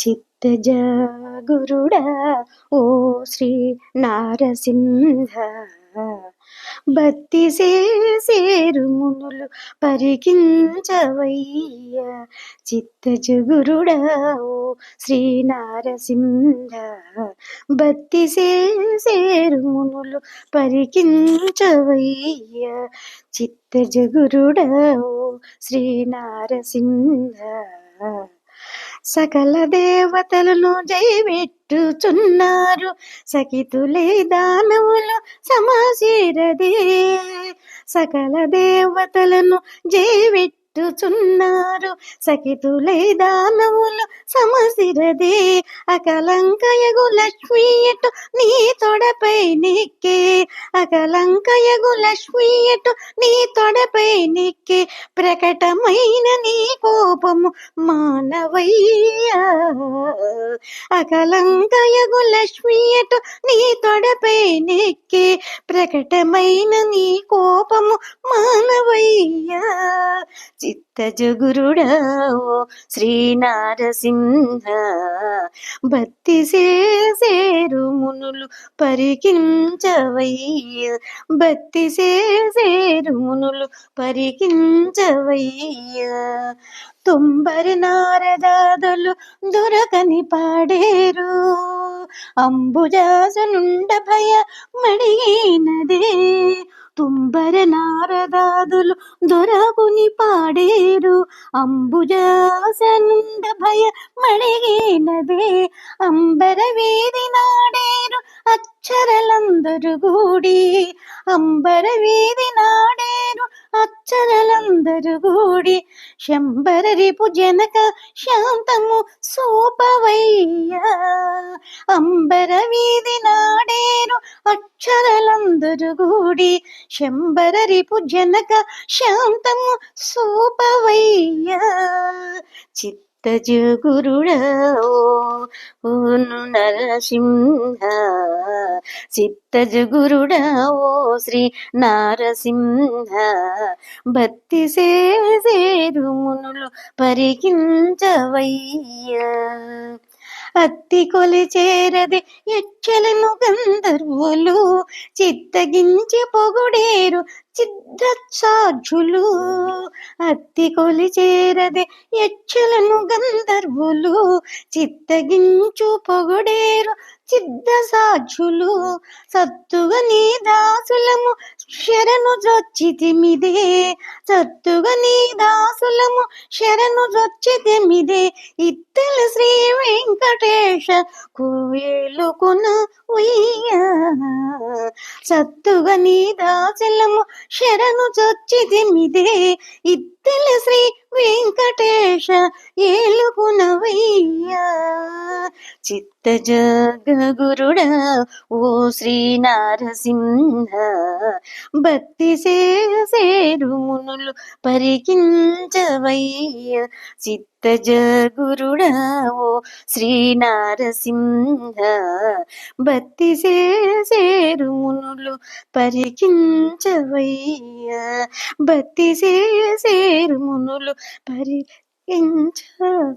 చిత్తజ గురుడా ఓ శ్రీ నారసింహ. భక్తి సేరు మునులు పరికించవయ్య. చిత్తజ గురుడా ఓ శ్రీ నారసింహ. భక్తి సేరు మునులు పరికించవయ్య. చిత్తజ గురుడా ఓ శ్రీ నారసింహ. సకల దేవతలను జైవెట్టుచున్నారు సకితులే దానవులు సమాసిరదే సకల దేవతలను జైవెట్టు చున్నారు సఖితులై దానవులు సమసిరదే. అకలంకయగు లక్ష్మీ ఎటు నీ తొడపై నిక్కే. అకలంకయగు లక్ష్మి ఎటు నీ తొడపై నిక్కే. ప్రకటమైన నీ కోపము మానవయ్యా. అకలంకయగు లక్ష్మీ ఎటు నీ తొడపై నిక్కే. ప్రకటమైన నీ కోపము మానవయ్యా. చిత్తజగురుడా శ్రీ నారసింహ భక్తి చేసేరు మునులు పరికించవయ్య. భక్తి చేసేరు మునులు పరికించవయ్య. తొంబరి నారదాదులు దొరకని పాడేరు. అంబుజాసనుండ భయ మడిగినదే నారదాదులు దొరకుని పాడేరు. అంబుజాసనుండ భయ మడిగినదే అంబర వీధి నాడేరు అక్షరలందరు గూడి అంబర వీధి నాడేరు అక్షరలందరు గూడి శంబర రిపు జనక శాంతము సోపవయ్యా అంబర వీధి నాడేరు అక్షరలందరు గూడి శంబర రిపు జనక శాంతము సోపవయ్యా చిత్తజగురుడా నరసింహ. చిత్తజగురుడా శ్రీ నారసింహ. భక్తి సేరు మునులు పరికించవయ్యా. అత్తి కొలి చేరది ఎచ్చలను గంధర్వులు చిత్తగించి పొగుడేరు చిద్రచార్జులు అత్తి కొలి చేరదే యక్షులను గంధర్వులు చిత్తగించు పొగుడేరు చిద్దసాక్షులు సత్తుగా నీ దాసులము శరణు జొచ్చితిమిదే. సత్తుగా నీ దాసులము శరణు జొచ్చితిమిదే. ఇత్తల శ్రీ వెంకటేశ కోయేలుకున ఉయ్య. సత్తుగా నీ దాసులము శరణు జొచ్చితిమిదే ఇద్దెల శ్రీ వెంకటేశ ఏలుకునవయ్యా చిత్త జగగురుడా ఓ శ్రీ నారసింహ భక్తి సేరు మునులు పరికించవయ్య. చిత్త జగురుడా ఓ శ్రీ నారసింహ భక్తి సేరు మునులు పరికించవయ్య. భక్తి సేరు మునులు పరి పరికించవయ్యా